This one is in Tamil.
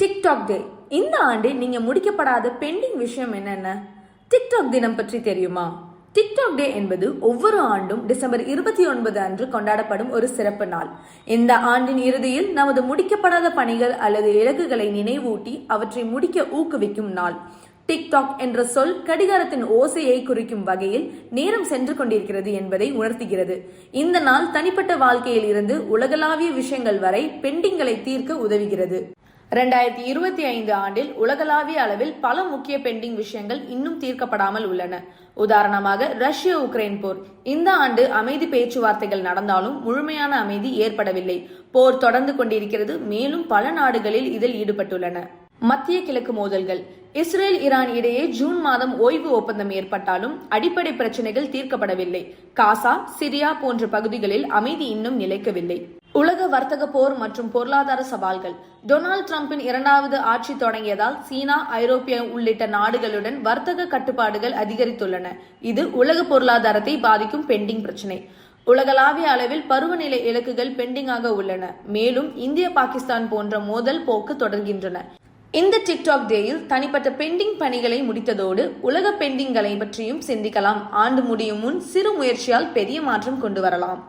டிக்டாக் டே இந்த ஆண்டு நீங்க முடிக்கப்படாத பெண்டிங் விஷயம் என்னென்ன? டிக்டாக் தினம் பற்றி தெரியுமா? டிக்டாக் டே என்பது ஒவ்வொரு ஆண்டும் டிசம்பர் இருபத்தி ஒன்பது அன்று கொண்டாடப்படும் ஒரு சிறப்பு நாள். இந்த ஆண்டின் இறுதியில் நமது முடிக்கப்படாத பணிகள் அல்லது இலக்குகளை நினைவூட்டி அவற்றை முடிக்க ஊக்குவிக்கும் நாள். டிக்டாக் என்ற சொல் கடிகாரத்தின் ஓசையை குறிக்கும் வகையில் நேரம் சென்று கொண்டிருக்கிறது என்பதை உணர்த்துகிறது. இந்த நாள் தனிப்பட்ட வாழ்க்கையில் இருந்து உலகளாவிய விஷயங்கள் வரை பெண்டிங்களை தீர்க்க உதவுகிறது. ரெண்டாயிரத்தி இருபத்தி ஐந்து ஆண்டில் உலகளாவிய அளவில் பல முக்கிய பெண்டிங் விஷயங்கள் இன்னும் தீர்க்கப்படாமல் உள்ளன. உதாரணமாக ரஷ்ய உக்ரைன் போர். இந்த ஆண்டு அமைதி பேச்சுவார்த்தைகள் நடந்தாலும் முழுமையான அமைதி ஏற்படவில்லை. போர் தொடர்ந்து கொண்டிருக்கிறது மேலும் பல நாடுகளில் இதில் ஈடுபட்டுள்ளன. மத்திய கிழக்கு மோதல்கள். இஸ்ரேல் ஈரான் இடையே ஜூன் மாதம் ஓய்வு ஒப்பந்தம் ஏற்பட்டாலும் அடிப்படை பிரச்சனைகள் தீர்க்கப்படவில்லை. காசா சிரியா போன்ற பகுதிகளில் அமைதி இன்னும் நிலைக்கவில்லை. உலக வர்த்தக போர் மற்றும் பொருளாதார சவால்கள். டொனால்ட் டிரம்பின் இரண்டாவது ஆட்சி தொடங்கியதால் சீனா ஐரோப்பிய உள்ளிட்ட நாடுகளுடன் வர்த்தக கட்டுப்பாடுகள் அதிகரித்துள்ளன. இது உலக பொருளாதாரத்தை பாதிக்கும் பெண்டிங் பிரச்சினை. உலகளாவிய அளவில் பருவநிலை இலக்குகள் பெண்டிங்காக உள்ளன. மேலும் இந்திய பாகிஸ்தான் போன்ற மோதல் போக்கு தொடர்கின்றன. இந்த டிக்டாக் டேயில் தனிப்பட்ட பெண்டிங் பணிகளை முடித்ததோடு உலக பெண்டிங்களை பற்றியும் சிந்திக்கலாம். ஆண்டு முடியும் முன் சிறு முயற்சியால் பெரிய மாற்றம் கொண்டு வரலாம்.